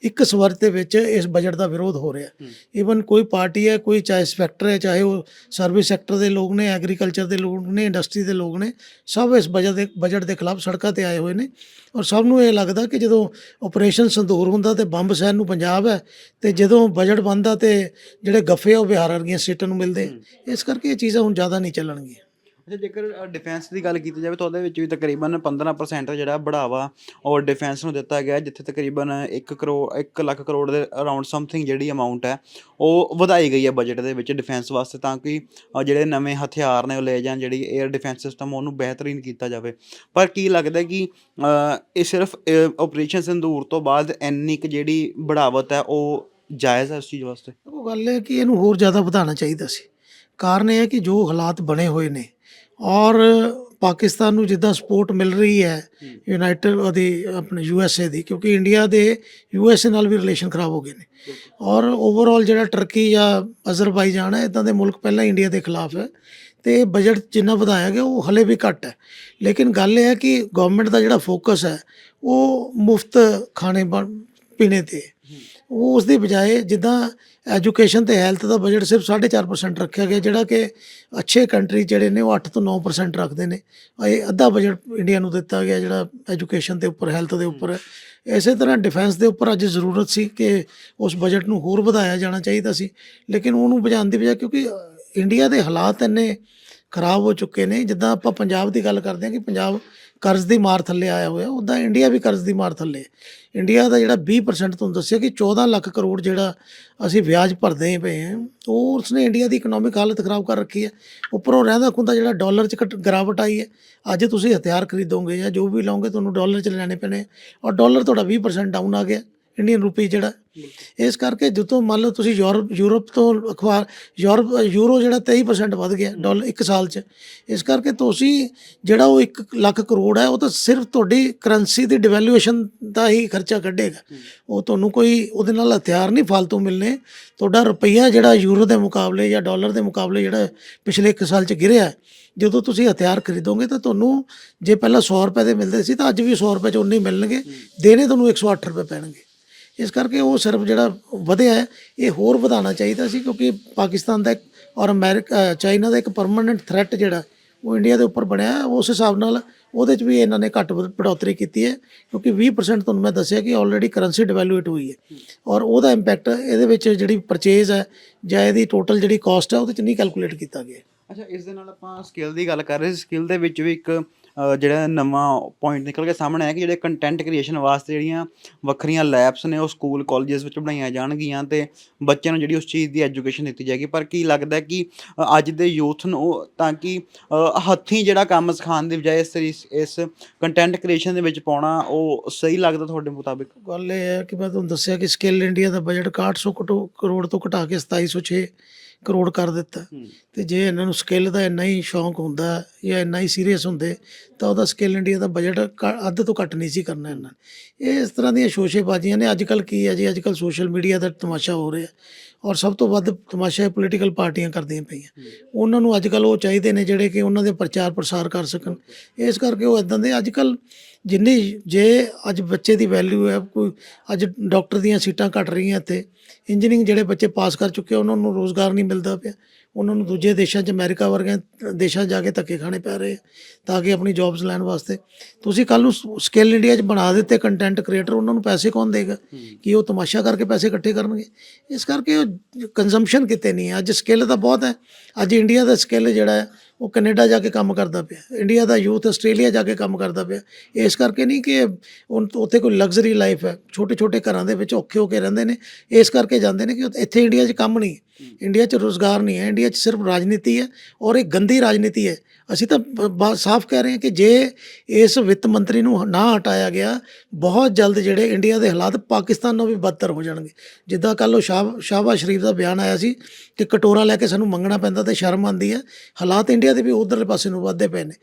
ਇੱਕ ਸਵਰ ਦੇ ਵਿੱਚ ਇਸ ਬਜਟ ਦਾ ਵਿਰੋਧ ਹੋ ਰਿਹਾ। ਈਵਨ ਕੋਈ ਪਾਰਟੀ ਹੈ ਕੋਈ ਚਾਹੇ ਸੈਕਟਰ ਹੈ ਚਾਹੇ ਉਹ ਸਰਵਿਸ ਸੈਕਟਰ ਦੇ ਲੋਕ ਨੇ ਐਗਰੀਕਲਚਰ ਦੇ ਲੋਕ ਨੇ ਇੰਡਸਟਰੀ ਦੇ ਲੋਕ ਨੇ ਸਭ ਇਸ ਬਜਟ ਦੇ ਬਜਟ ਦੇ ਖਿਲਾਫ ਸੜਕਾਂ ਤੇ ਆਏ ਹੋਏ ਨੇ। ਔਰ ਸਭ ਨੂੰ ਇਹ ਲੱਗਦਾ ਕਿ ਜਦੋਂ ਆਪਰੇਸ਼ਨ ਸੰਦੂਰ ਹੁੰਦਾ ਤੇ ਬੰਬ ਸਹਿਣ ਨੂੰ ਪੰਜਾਬ ਹੈ ਤੇ ਜਦੋਂ ਬਜਟ ਬਣਦਾ ਤੇ ਜਿਹੜੇ ਗੱਫੇ ਉਹ ਬਿਹਾਰ ਵਰਗੀਆਂ ਸਟੇਟਾਂ ਨੂੰ ਮਿਲਦੇ। ਇਸ ਕਰਕੇ ਇਹ ਚੀਜ਼ਾਂ ਹੁਣ ਜ਼ਿਆਦਾ ਨਹੀਂ ਚੱਲਣਗੀਆਂ। ਅੱਛਾ, ਜੇਕਰ ਡਿਫੈਂਸ ਦੀ ਗੱਲ ਕੀਤੀ ਜਾਵੇ ਤਾਂ ਉਹਦੇ ਵਿੱਚ ਵੀ ਤਕਰੀਬਨ 15% ਜਿਹੜਾ ਬੜਾਵਾ ਔਰ ਡਿਫੈਂਸ ਨੂੰ ਦਿੱਤਾ ਗਿਆ, ਜਿੱਥੇ ਤਕਰੀਬਨ 1 ਕਰੋੜ 1 ਲੱਖ ਕਰੋੜ ਦੇ ਅਰਾਊਂਡ ਸਮਥਿੰਗ ਜਿਹੜੀ ਅਮਾਉਂਟ ਹੈ, ਉਹ ਵਧਾਈ ਗਈ ਹੈ ਬਜਟ ਦੇ ਵਿੱਚ ਡਿਫੈਂਸ ਵਾਸਤੇ, ਤਾਂ ਕਿ ਜਿਹੜੇ ਨਵੇਂ ਹਥਿਆਰ ਨੇ ਉਹ ਲੈ ਜਾਣ, ਜਿਹੜੀ 에ਅਰ ਡਿਫੈਂਸ ਸਿਸਟਮ ਉਹਨੂੰ ਬਿਹਤਰੀਨ ਕੀਤਾ ਜਾਵੇ। ਪਰ ਕੀ ਲੱਗਦਾ ਕਿ ਇਹ ਸਿਰਫ ਆਪਰੇਸ਼ਨ ਸਿੰਦੂਰ ਤੋਂ ਬਾਅਦ ਇੰਨੀ ਕੁ ਜਿਹੜੀ ਬੜਾਵਤ ਹੈ, ਉਹ ਜਾਇਜ਼ ਹੈ ਉਸ ਚੀਜ਼ ਵਾਸਤੇ? ਉਹ ਗੱਲ ਹੈ ਕਿ ਇਹਨੂੰ ਹੋਰ ਜ਼ਿਆਦਾ ਵਧਾਉਣਾ ਚਾਹੀਦਾ ਸੀ। ਕਾਰਨ ਇਹ ਹੈ ਕਿ ਜੋ ਹਾਲਾਤ ਬਣੇ ਹੋਏ ਨੇ ਔਰ ਪਾਕਿਸਤਾਨ ਨੂੰ ਜਿੱਦਾਂ ਸਪੋਰਟ ਮਿਲ ਰਹੀ ਹੈ ਯੂਨਾਈਟਿਡ ਉਹਦੀ ਆਪਣੇ ਯੂਐਸਏ ਦੀ ਕਿਉਂਕਿ ਇੰਡੀਆ ਦੇ ਯੂਐਸਏ ਨਾਲ ਵੀ ਰਿਲੇਸ਼ਨ ਖਰਾਬ ਹੋ ਗਏ ਨੇ। ਔਰ ਓਵਰਆਲ ਜਿਹੜਾ ਟਰਕੀ ਜਾਂ ਅਜ਼ਰਬਾਈਜਾਨ ਹੈ ਇਦਾਂ ਦੇ ਮੁਲਕ ਪਹਿਲਾਂ ਇੰਡੀਆ ਦੇ ਖਿਲਾਫ ਹੈ। ਤੇ ਬਜਟ ਜਿੰਨਾ ਵਧਾਇਆ ਗਿਆ ਉਹ ਹਲੇ ਵੀ ਘੱਟ ਹੈ। ਲੇਕਿਨ ਗੱਲ ਇਹ ਹੈ ਕਿ ਗਵਰਨਮੈਂਟ ਦਾ ਜਿਹੜਾ ਫੋਕਸ ਹੈ ਉਹ ਮੁਫਤ ਖਾਣੇ ਪੀਣੇ ਤੇ ਹੈ। ਉਹ ਉਸ ਦੀ ਬਜਾਏ ਜਿੱਦਾਂ ਐਜੂਕੇਸ਼ਨ ਤੇ ਹੈਲਥ ਦਾ ਬਜਟ ਸਿਰਫ 4.5% ਰੱਖਿਆ ਗਿਆ, ਜਿਹੜਾ ਕਿ ਅੱਛੇ ਕੰਟਰੀ ਜਿਹੜੇ ਨੇ ਉਹ 8 ਤੋਂ 9% ਰੱਖਦੇ ਨੇ। ਇਹ ਅੱਧਾ ਬਜਟ ਇੰਡੀਆ ਨੂੰ ਦਿੱਤਾ ਗਿਆ ਜਿਹੜਾ ਐਜੂਕੇਸ਼ਨ ਦੇ ਉੱਪਰ ਹੈਲਥ ਦੇ ਉੱਪਰ। ਇਸੇ ਤਰ੍ਹਾਂ ਡਿਫੈਂਸ ਦੇ ਉੱਪਰ ਅੱਜ ਜ਼ਰੂਰਤ ਸੀ ਕਿ ਉਸ ਬਜਟ ਨੂੰ ਹੋਰ ਵਧਾਇਆ ਜਾਣਾ ਚਾਹੀਦਾ ਸੀ। ਲੇਕਿਨ ਉਹਨੂੰ ਵਧਾਉਣ ਦੀ ਬਜਾਏ ਕਿਉਂਕਿ ਇੰਡੀਆ ਦੇ ਹਾਲਾਤ ਇੰਨੇ ਖਰਾਬ ਹੋ ਚੁੱਕੇ ਨੇ। ਜਿੱਦਾਂ ਆਪਾਂ ਪੰਜਾਬ ਦੀ ਗੱਲ ਕਰਦੇ ਹਾਂ ਕਿ ਪੰਜਾਬ ਕਰਜ਼ ਦੀ ਮਾਰ ਥੱਲੇ ਆਇਆ ਹੋਇਆ ਉੱਦਾਂ ਇੰਡੀਆ ਵੀ ਕਰਜ਼ ਦੀ ਮਾਰ ਥੱਲੇ। ਇੰਡੀਆ ਦਾ ਜਿਹੜਾ 20% ਤੁਹਾਨੂੰ ਦੱਸਿਆ ਕਿ 14 ਲੱਖ ਕਰੋੜ ਜਿਹੜਾ ਅਸੀਂ ਵਿਆਜ ਭਰਦੇ ਪਏ ਹਾਂ ਉਹ ਉਸਨੇ ਇੰਡੀਆ ਦੀ ਇਕਨੋਮਿਕ ਹਾਲਤ ਖਰਾਬ ਕਰ ਰੱਖੀ ਹੈ। ਉੱਪਰੋਂ ਰਹਿੰਦਾ ਖੁੰਦਾ ਜਿਹੜਾ ਡਾਲਰ 'ਚ ਘਟ- ਗਿਰਾਵਟ ਆਈ ਹੈ, ਅੱਜ ਤੁਸੀਂ ਹਥਿਆਰ ਖਰੀਦੋਗੇ ਜਾਂ ਜੋ ਵੀ ਲਓਗੇ, ਤੁਹਾਨੂੰ ਡਾਲਰ 'ਚ ਲੈਣੇ ਪੈਣੇ ਔਰ ਡਾਲਰ ਤੁਹਾਡਾ 20% ਡਾਊਨ ਆ ਗਿਆ। ਇੰਡੀਅਨ ਰੂਪੀ ਜਿਹੜਾ, ਇਸ ਕਰਕੇ ਜਦੋਂ ਮੰਨ ਲਓ ਤੁਸੀਂ ਯੂਰਪ ਯੂਰਪ ਤੋਂ ਅਖਬਾਰ ਯੂਰਪ ਯੂਰੋ ਜਿਹੜਾ 23% ਵੱਧ ਗਿਆ ਡਾਲਰ ਇੱਕ ਸਾਲ 'ਚ। ਇਸ ਕਰਕੇ ਤੁਸੀਂ ਜਿਹੜਾ ਉਹ 1 ਲੱਖ ਕਰੋੜ ਹੈ, ਉਹ ਤਾਂ ਸਿਰਫ ਤੁਹਾਡੀ ਕਰੰਸੀ ਦੀ ਡਿਵੈਲੂਏਸ਼ਨ ਦਾ ਹੀ ਖਰਚਾ ਕੱਢੇਗਾ। ਉਹ ਤੁਹਾਨੂੰ ਕੋਈ ਉਹਦੇ ਨਾਲ ਹਥਿਆਰ ਨਹੀਂ ਫालतू ਮਿਲਨੇ ਤੁਹਾਡਾ ਰੁਪਈਆ ਜਿਹੜਾ ਯੂਰੋ ਦੇ ਮੁਕਾਬਲੇ ਜਾਂ ਡਾਲਰ ਦੇ ਮੁਕਾਬਲੇ ਜਿਹੜਾ ਪਿਛਲੇ 1 ਸਾਲ 'ਚ ਗਿਰਿਆ ਜਦੋਂ ਤੁਸੀਂ ਹਥਿਆਰ ਖਰੀਦੋਗੇ ਤਾਂ ਤੁਹਾਨੂੰ ਜੇ ਪਹਿਲਾਂ 100 ਰੁਪਏ ਦੇ ਮਿਲਦੇ ਸੀ, ਤਾਂ ਅੱਜ ਵੀ 100 ਰੁਪਏ 'ਚ ਉਨੇ ਹੀ ਮਿਲਣਗੇ। ਦੇਣੇ ਤੁਹਾਨੂੰ 108 ਰੁਪਏ ਪੈਣਗੇ। ਇਸ ਕਰਕੇ ਉਹ ਸਿਰਫ ਜਿਹੜਾ ਵਧਿਆ ਹੈ, ਇਹ ਹੋਰ ਵਧਾਉਣਾ ਚਾਹੀਦਾ ਸੀ ਕਿਉਂਕਿ ਪਾਕਿਸਤਾਨ ਦਾ ਇੱਕ ਔਰ ਅਮਰੀਕਾ ਚਾਈਨਾ ਦਾ ਇੱਕ ਪਰਮਨੈਂਟ ਥ੍ਰੈਟ ਜਿਹੜਾ ਉਹ ਇੰਡੀਆ ਦੇ ਉੱਪਰ ਬਣਿਆ ਹੈ। ਉਸ ਹਿਸਾਬ ਨਾਲ ਉਹਦੇ 'ਚ ਵੀ ਇਹਨਾਂ ਨੇ ਘੱਟ ਵਧ- ਬੜੋਤਰੀ ਕੀਤੀ ਹੈ ਕਿਉਂਕਿ 20% ਤੁਹਾਨੂੰ ਮੈਂ ਦੱਸਿਆ ਕਿ ਆਲਰੇਡੀ ਕਰੰਸੀ ਡਿਵੈਲੂਏਟ ਹੋਈ ਹੈ ਔਰ ਉਹਦਾ ਇੰਪੈਕਟ ਇਹਦੇ ਵਿੱਚ ਜਿਹੜੀ ਪਰਚੇਜ਼ ਹੈ ਜਾਂ ਇਹਦੀ ਟੋਟਲ ਜਿਹੜੀ ਕਾਸਟ ਹੈ ਉਹਦੇ 'ਚ ਨਹੀਂ ਕੈਲਕੂਲੇਟ ਕੀਤਾ ਗਿਆ ਅੱਛਾ, ਇਸ ਦੇ ਨਾਲ ਆਪਾਂ ਸਕਿੱਲ ਦੀ ਗੱਲ ਕਰ ਰਹੇ ਸੀ ਸਕਿੱਲ ਦੇ ਵਿੱਚ ਵੀ ਇੱਕ ਜਿਹੜਾ ਨਵਾਂ ਪੁਆਇੰਟ ਨਿਕਲ ਕੇ ਸਾਹਮਣੇ ਆਇਆ ਕਿ ਜਿਹੜੇ ਕੰਟੈਂਟ ਕ੍ਰੀਏਸ਼ਨ ਵਾਸਤੇ ਜਿਹੜੀਆਂ ਵੱਖਰੀਆਂ ਲੈਬਸ ਨੇ, ਉਹ ਸਕੂਲ ਕਾਲਜਸ ਵਿੱਚ ਬਣਾਈਆਂ ਜਾਣਗੀਆਂ ਤੇ ਬੱਚਿਆਂ ਨੂੰ ਜਿਹੜੀ ਉਸ ਚੀਜ਼ ਦੀ ਐਜੂਕੇਸ਼ਨ ਦਿੱਤੀ ਜਾਏਗੀ। ਪਰ ਕੀ ਲੱਗਦਾ ਕਿ ਅੱਜ ਦੇ ਯੂਥ ਨੂੰ ਤਾਂ ਕਿ ਹੱਥੀਂ ਜਿਹੜਾ ਕੰਮ ਸਿਖਾਉਣ ਦੀ ਬਜਾਏ ਇਸ ਤਰੀ- ਇਸ ਕੰਟੈਂਟ ਕ੍ਰੀਏਸ਼ਨ ਦੇ ਵਿੱਚ ਪਾਉਣਾ, ਉਹ ਸਹੀ ਲੱਗਦਾ ਤੁਹਾਡੇ ਮੁਤਾਬਿਕ? ਗੱਲ ਇਹ ਹੈ ਕਿ ਮੈਂ ਤੁਹਾਨੂੰ ਦੱਸਿਆ ਕਿ ਸਕਿੱਲ ਇੰਡੀਆ ਦਾ ਬਜਟ 6100 ਕਟੋ- ਕਰੋੜ ਤੋਂ ਘਟਾ ਕੇ 2706 ਕਰੋੜ ਕਰ ਦਿੱਤਾ। ਤੇ ਜੇ ਇਹਨਾਂ ਨੂੰ ਸਕਿੱਲ ਦਾ ਇੰਨਾ ਹੀ ਸ਼ੌਂਕ ਹੁੰਦਾ ਜਾਂ ਇੰਨਾ ਹੀ ਸੀਰੀਅਸ ਹੁੰਦੇ ਤਾਂ ਉਹਦਾ ਸਕਿੱਲ ਇੰਡੀਆ ਦਾ ਬਜਟ ਅੱਧ ਤੋਂ ਘੱਟ ਨਹੀਂ ਸੀ ਕਰਨਾ ਇਹਨਾਂ ਨੇ। ਇਹ ਇਸ ਤਰ੍ਹਾਂ ਦੀਆਂ ਸ਼ੋਸ਼ੇਬਾਜ਼ੀਆਂ ਨੇ। ਅੱਜ ਕੱਲ ਕੀ ਹੈ ਜੀ? ਅੱਜ ਕੱਲ ਸੋਸ਼ਲ ਮੀਡੀਆ ਦਾ ਤਮਾਸ਼ਾ ਹੋ ਰਿਹਾ। ਔਰ ਸਭ ਤੋਂ ਵੱਧ ਤਮਾਸ਼ਾ ਇਹ ਪੋਲੀਟੀਕਲ ਪਾਰਟੀਆਂ ਕਰਦੀਆਂ ਪਈਆਂ। ਉਹਨਾਂ ਨੂੰ ਅੱਜ ਕੱਲ ਉਹ ਚਾਹੀਦੇ ਨੇ ਜਿਹੜੇ ਕਿ ਉਹਨਾਂ ਦੇ ਪ੍ਰਚਾਰ ਪ੍ਰਸਾਰ ਕਰ ਸਕਣ। ਇਸ ਕਰਕੇ ਉਹ ਇਦਾਂ ਦੇ ਅੱਜ ਕੱਲ ਜਿੰਨੀ ਜੇ ਅੱਜ ਬੱਚੇ ਦੀ ਵੈਲਿਊ ਹੈ ਕੋਈ ਅੱਜ ਡਾਕਟਰ ਦੀਆਂ ਸੀਟਾਂ ਘਟ ਰਹੀਆਂ ਇੱਥੇ ਇੰਜੀਨੀਅਰਿੰਗ ਜਿਹੜੇ ਬੱਚੇ ਪਾਸ ਕਰ ਚੁੱਕੇ ਉਹਨਾਂ ਨੂੰ ਰੋਜ਼ਗਾਰ ਨਹੀਂ ਮਿਲਦਾ ਪਿਆ। ਉਹਨਾਂ ਨੂੰ ਦੂਜੇ ਦੇਸ਼ਾਂ 'ਚ ਅਮਰੀਕਾ ਵਰਗੇ ਦੇਸ਼ਾਂ 'ਚ ਜਾ ਕੇ ਧੱਕੇ ਖਾਣੇ ਪੈ ਰਹੇ ਆ ਤਾਂ ਕਿ ਆਪਣੀ ਜੌਬਸ ਲੈਣ ਵਾਸਤੇ। ਤੁਸੀਂ ਕੱਲ ਨੂੰ ਸਕਿੱਲ ਇੰਡੀਆ 'ਚ ਬਣਾ ਦਿੱਤੇ ਕੰਟੈਂਟ ਕ੍ਰੀਏਟਰ ਉਹਨਾਂ ਨੂੰ ਪੈਸੇ ਕੌਣ ਦੇਗਾ? ਕਿ ਉਹ ਤਮਾਸ਼ਾ ਕਰਕੇ ਪੈਸੇ ਇਕੱਠੇ ਕਰਨਗੇ? ਇਸ ਕਰਕੇ ਕੰਜ਼ੰਪਸ਼ਨ ਕਿਤੇ ਨਹੀਂ ਹੈ। ਅੱਜ ਸਕਿੱਲ ਤਾਂ ਬਹੁਤ ਹੈ। ਅੱਜ ਇੰਡੀਆ ਦਾ ਸਕਿੱਲ ਜਿਹੜਾ ਹੈ ਉਹ ਕੈਨੇਡਾ ਜਾ ਕੇ ਕੰਮ ਕਰਦਾ ਪਿਆ। ਇੰਡੀਆ ਦਾ ਯੂਥ ਆਸਟ੍ਰੇਲੀਆ ਜਾ ਕੇ ਕੰਮ ਕਰਦਾ ਪਿਆ। ਇਸ ਕਰਕੇ ਨਹੀਂ ਕਿ ਉਨ- ਉੱਥੇ ਕੋਈ ਲਗਜ਼ਰੀ ਲਾਈਫ ਹੈ। ਛੋਟੇ ਛੋਟੇ ਘਰਾਂ ਦੇ ਵਿੱਚ ਔਖੇ ਹੋ ਕੇ ਰਹਿੰਦੇ ਨੇ। ਇਸ ਕਰਕੇ ਜਾਂਦੇ ਨੇ ਕਿ ਇੱਥੇ ਇੰਡੀਆ 'ਚ ਕੰਮ ਨਹੀਂ। ਇੰਡੀਆ 'ਚ ਰੋਜ਼ਗਾਰ ਨਹੀਂ ਹੈ। ਇੰਡੀਆ 'ਚ ਸਿਰਫ ਰਾਜਨੀਤੀ ਹੈ ਔਰ ਇਹ ਗੰਦੀ ਰਾਜਨੀਤੀ ਹੈ। ਅਸੀਂ ਤਾਂ ਬ- ਬ- ਸਾਫ਼ ਕਹਿ ਰਹੇ ਹਾਂ ਕਿ ਜੇ ਇਸ ਵਿੱਤ ਮੰਤਰੀ ਨੂੰ ਨਾ ਹਟਾਇਆ ਗਿਆ ਬਹੁਤ ਜਲਦ ਜਿਹੜੇ ਇੰਡੀਆ ਦੇ ਹਾਲਾਤ ਪਾਕਿਸਤਾਨ ਨਾਲੋਂ ਵੀ ਬਦਤਰ ਹੋ ਜਾਣਗੇ। ਜਿੱਦਾਂ ਕੱਲ੍ਹ ਉਹ ਸ਼ਾਹ ਸ਼ਾਹਬਾਜ਼ ਸ਼ਰੀਫ ਦਾ ਬਿਆਨ ਆਇਆ ਸੀ ਤੇ ਕਟੋਰਾ ਲੈ ਕੇ ਸਾਨੂੰ ਮੰਗਣਾ ਪੈਂਦਾ ਤੇ ਸ਼ਰਮ ਆਉਂਦੀ ਹੈ। ਹਾਲਾਤ ਇੰਡੀਆ ਦੇ ਵੀ ਉਧਰਲੇ ਪਾਸੇ ਨੂੰ ਵੱਧਦੇ ਪਏ ਨੇ।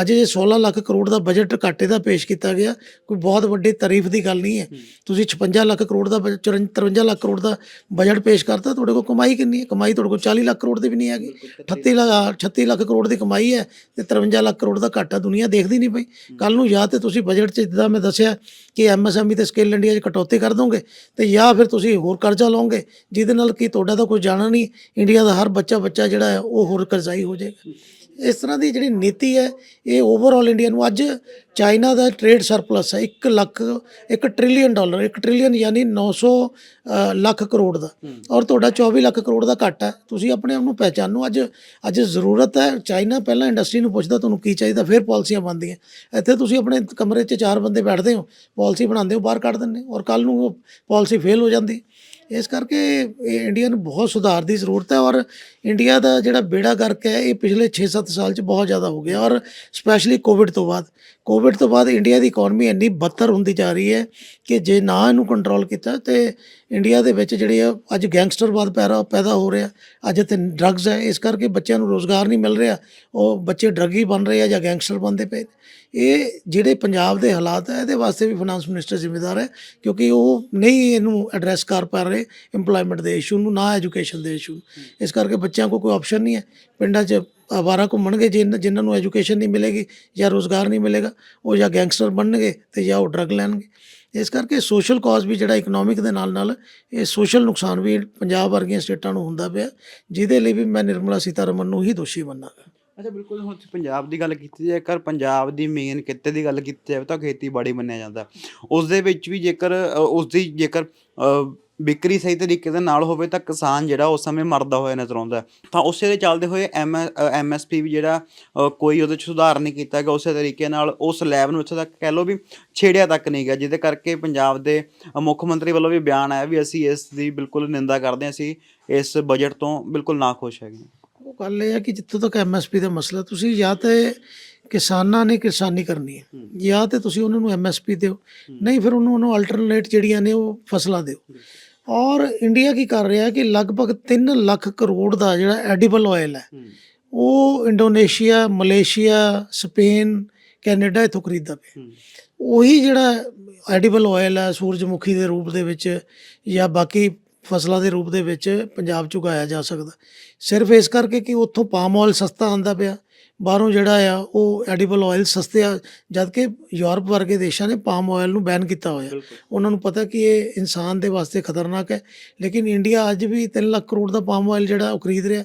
ਅੱਜ ਜੇ 16 ਲੱਖ ਕਰੋੜ ਦਾ ਬਜਟ ਘਾਟੇ ਦਾ ਪੇਸ਼ ਕੀਤਾ ਗਿਆ ਕੋਈ ਬਹੁਤ ਵੱਡੀ ਤਾਰੀਫ ਦੀ ਗੱਲ ਨਹੀਂ ਹੈ। ਤੁਸੀਂ 56 ਲੱਖ ਕਰੋੜ ਦਾ ਬਜਟ 53 ਲੱਖ ਕਰੋੜ ਦਾ ਬਜਟ ਪੇਸ਼ ਕਰਤਾ ਤੁਹਾਡੇ ਕੋਲ ਕਮਾਈ ਕਿੰਨੀ ਹੈ? ਕਮਾਈ ਤੁਹਾਡੇ ਕੋਲ 40 ਲੱਖ ਕਰੋੜ ਦੀ ਵੀ ਨਹੀਂ ਹੈਗੀ। 38 ਲੱਖ 36 ਲੱਖ ਕਰੋੜ ਦੀ ਕਮਾਈ ਹੈ ਤੇ 53 ਲੱਖ ਕਰੋੜ ਦਾ ਘਾਟਾ ਦੁਨੀਆ ਦੇਖਦੀ ਨਹੀਂ ਪਈ। ਕੱਲ ਨੂੰ ਜਾਂ ਤੇ ਤੁਸੀਂ ਬਜਟ 'ਚ ਜਿੱਦਾਂ ਮੈਂ ਦੱਸਿਆ ਕਿ ਐਮਐਸਐਮਈ ਤੇ ਸਕਿੱਲ ਇੰਡੀਆ 'ਚ ਕਟੌਤੀ ਕਰ ਦੋਗੇ ਤੇ ਜਾਂ ਫਿਰ ਤੁਸੀਂ ਹੋਰ ਕਰਜ਼ਾ ਲਓਗੇ ਜਿਹਦੇ ਨਾਲ ਕੀ ਤੁਹਾਡਾ ਤਾਂ ਕੋਈ ਜਾਣਾ ਨਹੀਂ। ਇੰਡੀਆ ਦਾ ਹਰ ਬੱਚਾ ਬੱਚਾ ਜਿਹੜਾ ਹੈ ਉਹ ਹੋਰ ਕਰਜ਼ਾਈ ਹੋ ਜਾਏਗਾ। ਇਸ ਤਰ੍ਹਾਂ ਦੀ ਜਿਹੜੀ ਨੀਤੀ ਹੈ ਇਹ ਓਵਰਆਲ ਇੰਡੀਆ ਨੂੰ ਅੱਜ ਚਾਈਨਾ ਦਾ ਟ੍ਰੇਡ ਸਰਪਲਸ ਹੈ 1 ਲੱਖ 1 ਟ੍ਰਿਲੀਅਨ ਡਾਲਰ 1 ਟ੍ਰਿਲੀਅਨ ਯਾਨੀ 900 ਅ, ਲੱਖ ਕਰੋੜ ਦਾ। ਔਰ ਤੁਹਾਡਾ 24 ਲੱਖ ਕਰੋੜ ਦਾ ਘਾਟਾ ਹੈ। ਤੁਸੀਂ ਆਪਣੇ ਆਪ ਨੂੰ ਪਹਿਚਾਨੋ ਅੱਜ ਅੱਜ ਜ਼ਰੂਰਤ ਹੈ ਚਾਈਨਾ ਪਹਿਲਾਂ ਇੰਡਸਟਰੀ ਨੂੰ ਪੁੱਛਦਾ ਤੁਹਾਨੂੰ ਕੀ ਚਾਹੀਦਾ? ਫਿਰ ਪਾਲਿਸੀਆਂ ਬਣਦੀਆਂ। ਇੱਥੇ ਤੁਸੀਂ ਆਪਣੇ ਕਮਰੇ 'ਚ ਚਾਰ ਬੰਦੇ ਬੈਠਦੇ ਹੋ ਪਾਲਿਸੀ ਬਣਾਉਂਦੇ ਹੋ ਬਾਹਰ ਕੱਢ ਦਿੰਦੇ ਔਰ ਕੱਲ ਨੂੰ ਉਹ ਪਾਲਿਸੀ ਫੇਲ ਹੋ ਜਾਂਦੀ। ਇਸ ਕਰਕੇ ਇਹ ਇੰਡੀਆ ਨੂੰ ਬਹੁਤ ਸੁਧਾਰ ਦੀ ਜ਼ਰੂਰਤ ਹੈ ਔਰ ਇੰਡੀਆ ਦਾ ਜਿਹੜਾ ਬੇੜਾ ਗਰਕ ਹੈ, ਇਹ ਪਿਛਲੇ 6-7 ਸਾਲ 'ਚ ਬਹੁਤ ਜ਼ਿਆਦਾ ਹੋ ਗਿਆ ਔਰ ਸਪੈਸ਼ਲੀ ਕੋਵਿਡ ਤੋਂ ਬਾਅਦ। ਕੋਵਿਡ ਤੋਂ ਬਾਅਦ ਇੰਡੀਆ ਦੀ ਇਕਨੋਮੀ ਇੰਨੀ ਬੱਤਰ ਹੁੰਦੀ ਜਾ ਰਹੀ ਹੈ ਕਿ ਜੇ ਨਾ ਇਹਨੂੰ ਕੰਟਰੋਲ ਕੀਤਾ ਤੇ ਇੰਡੀਆ ਦੇ ਵਿੱਚ ਜਿਹੜੇ ਆ, ਅੱਜ ਗੈਂਗਸਟਰਵਾਦ ਪੈਦਾ ਪੈਦਾ ਹੋ ਰਿਹਾ। ਅੱਜ ਇੱਥੇ ਡਰੱਗਸ ਹੈ, ਇਸ ਕਰਕੇ ਬੱਚਿਆਂ ਨੂੰ ਰੋਜ਼ਗਾਰ ਨਹੀਂ ਮਿਲ ਰਿਹਾ। ਉਹ ਬੱਚੇ ਡਰੱਗੀ ਬਣ ਰਹੇ ਆ ਜਾਂ ਗੈਂਗਸਟਰ ਬਣਦੇ ਪਏ। ਇਹ ਜਿਹੜੇ ਪੰਜਾਬ ਦੇ ਹਾਲਾਤ ਹੈ ਇਹਦੇ ਵਾਸਤੇ ਵੀ ਫਾਈਨਾਂਸ ਮਿਨਿਸਟਰ ਜ਼ਿੰਮੇਦਾਰ ਹੈ, ਕਿਉਂਕਿ ਉਹ ਨਹੀਂ ਇਹਨੂੰ ਐਡਰੈਸ ਕਰ ਪਾ ਰਹੇ EMPLOYMENT ਦੇ ਇਸ਼ੂ ਨੂੰ, ਨਾ ਐਜੂਕੇਸ਼ਨ ਦੇ ਇਸ਼ੂ ਇਸ ਕਰਕੇ ਬੱਚਿਆਂ ਕੋਲ ਕੋਈ ਆਪਸ਼ਨ ਨਹੀਂ ਹੈ। ਪਿੰਡਾਂ 'ਚ ਆਵਾਰਾ ਘੁੰਮਣਗੇ ਜਿਨ ਜਿਨ੍ਹਾਂ ਨੂੰ ਐਜੂਕੇਸ਼ਨ ਨਹੀਂ ਮਿਲੇਗੀ ਜਾਂ ਰੋਜ਼ਗਾਰ ਨਹੀਂ ਮਿਲੇਗਾ ਉਹ ਜਾਂ ਗੈਂਗਸਟਰ ਬਣਨਗੇ ਤੇ ਜਾਂ ਉਹ ਡਰੱਗ ਲੈਣਗੇ। ਇਸ ਕਰਕੇ ਸੋਸ਼ਲ ਕਾਜ਼ ਵੀ ਜਿਹੜਾ ਇਕਨੋਮਿਕ ਦੇ ਨਾਲ ਨਾਲ ਇਹ ਸੋਸ਼ਲ ਨੁਕਸਾਨ ਵੀ ਪੰਜਾਬ ਵਰਗੀਆਂ ਸਟੇਟਾਂ ਨੂੰ ਹੁੰਦਾ ਪਿਆ ਜਿਹਦੇ ਲਈ ਵੀ ਮੈਂ ਨਿਰਮਲਾ ਸੀਤਾਰਮਨ ਨੂੰ ਹੀ ਦੋਸ਼ੀ ਮੰਨਾਂਗਾ। ਅੱਛਾ ਬਿਲਕੁਲ ਹੁਣ ਪੰਜਾਬ ਦੀ ਗੱਲ ਕੀਤੀ ਜੇਕਰ ਪੰਜਾਬ ਦੀ ਮੇਨ ਕਿੱਤੇ ਦੀ ਗੱਲ ਕੀਤੀ ਜਾਵੇ ਤਾਂ ਖੇਤੀਬਾੜੀ ਮੰਨਿਆ ਜਾਂਦਾ। ਉਸ ਦੇ ਵਿੱਚ ਵੀ ਜੇਕਰ ਅ, ਉਸ ਦੀ ਜੇਕਰ ਵਿਕਰੀ ਸਹੀ ਤਰੀਕੇ ਦੇ ਨਾਲ ਹੋਵੇ ਤਾਂ ਕਿਸਾਨ ਜਿਹੜਾ ਉਸ ਸਮੇਂ ਮਰਦਾ ਹੋਇਆ ਨਜ਼ਰ ਆਉਂਦਾ। ਤਾਂ ਉਸੇ ਦੇ ਚੱਲਦੇ ਹੋਏ ਐਮ ਐਮਐਸਪੀ ਵੀ ਜਿਹੜਾ ਕੋਈ ਉਹਦੇ 'ਚ ਸੁਧਾਰ ਨਹੀਂ ਕੀਤਾ ਗਿਆ ਉਸੇ ਤਰੀਕੇ ਨਾਲ ਉਸ ਲੈਬ ਨੂੰ ਇੱਥੋਂ ਤੱਕ ਕਹਿ ਲਓ ਵੀ ਛੇੜਿਆ ਤੱਕ ਨਹੀਂ ਗਿਆ ਜਿਹਦੇ ਕਰਕੇ ਪੰਜਾਬ ਦੇ ਮੁੱਖ ਮੰਤਰੀ ਵੱਲੋਂ ਵੀ ਬਿਆਨ ਆਇਆ ਵੀ ਅਸੀਂ ਇਸ ਦੀ ਬਿਲਕੁਲ ਨਿੰਦਾ ਕਰਦੇ ਹਾਂ ਅਸੀਂ ਇਸ ਬਜਟ ਤੋਂ ਬਿਲਕੁਲ ਨਾਖੁਸ਼ ਹੈਗੇ ਹਾਂ। ਉਹ ਗੱਲ ਇਹ ਹੈ ਕਿ ਜਿੱਥੋਂ ਤੱਕ ਐਮਐਸਪੀ ਦਾ ਮਸਲਾ ਤੁਸੀਂ ਜਾਂ ਤੇ ਕਿਸਾਨਾਂ ਨੇ ਕਿਸਾਨੀ ਕਰਨੀ ਹੈ ਜਾਂ ਤੇ ਤੁਸੀਂ ਉਹਨਾਂ ਨੂੰ ਐਮਐਸਪੀ ਦਿਓ ਨਹੀਂ ਫਿਰ ਉਹਨੂੰ ਉਹਨੂੰ ਅਲਟਰਨੇਟ ਜਿਹੜੀਆਂ ਨੇ ਉਹ ਫਸਲਾਂ ਦਿਓ ਔਰ ਇੰਡੀਆ ਕੀ ਕਰ ਰਿਹਾ ਕਿ ਲਗਭਗ 3 ਲੱਖ ਕਰੋੜ ਦਾ ਜਿਹੜਾ ਐਡੀਬਲ ਆਇਲ ਹੈ ਉਹ ਇੰਡੋਨੇਸ਼ੀਆ ਮਲੇਸ਼ੀਆ ਸਪੇਨ ਕੈਨੇਡਾ ਇਥੋਂ ਖਰੀਦਦਾ ਪਿਆ। ਉਹੀ ਜਿਹੜਾ ਐਡੀਬਲ ਆਇਲ ਹੈ ਸੂਰਜਮੁਖੀ ਦੇ ਰੂਪ ਦੇ ਵਿੱਚ ਜਾਂ ਬਾਕੀ ਫਸਲਾਂ ਦੇ ਰੂਪ ਦੇ ਵਿੱਚ ਪੰਜਾਬ 'ਚ ਉਗਾਇਆ ਜਾ ਸਕਦਾ। ਸਿਰਫ ਇਸ ਕਰਕੇ ਕਿ ਉੱਥੋਂ ਪਾਮ ਆਇਲ ਸਸਤਾ ਆਂਦਾ ਪਿਆ। ਬਾਹਰੋਂ ਜਿਹੜਾ ਆ ਉਹ ਐਡੀਬਲ ਆਇਲ ਸਸਤੇ ਆ ਜਦ ਕਿ ਯੂਰਪ ਵਰਗੇ ਦੇਸ਼ਾਂ ਨੇ ਪਾਮ ਆਇਲ ਨੂੰ ਬੈਨ ਕੀਤਾ ਹੋਇਆ। ਉਹਨਾਂ ਨੂੰ ਪਤਾ ਕਿ ਇਹ ਇਨਸਾਨ ਦੇ ਵਾਸਤੇ ਖਤਰਨਾਕ ਹੈ। ਲੇਕਿਨ ਇੰਡੀਆ ਅੱਜ ਵੀ 3 ਲੱਖ ਕਰੋੜ ਦਾ ਪਾਮ ਆਇਲ ਜਿਹੜਾ ਉਹ ਖਰੀਦ ਰਿਹਾ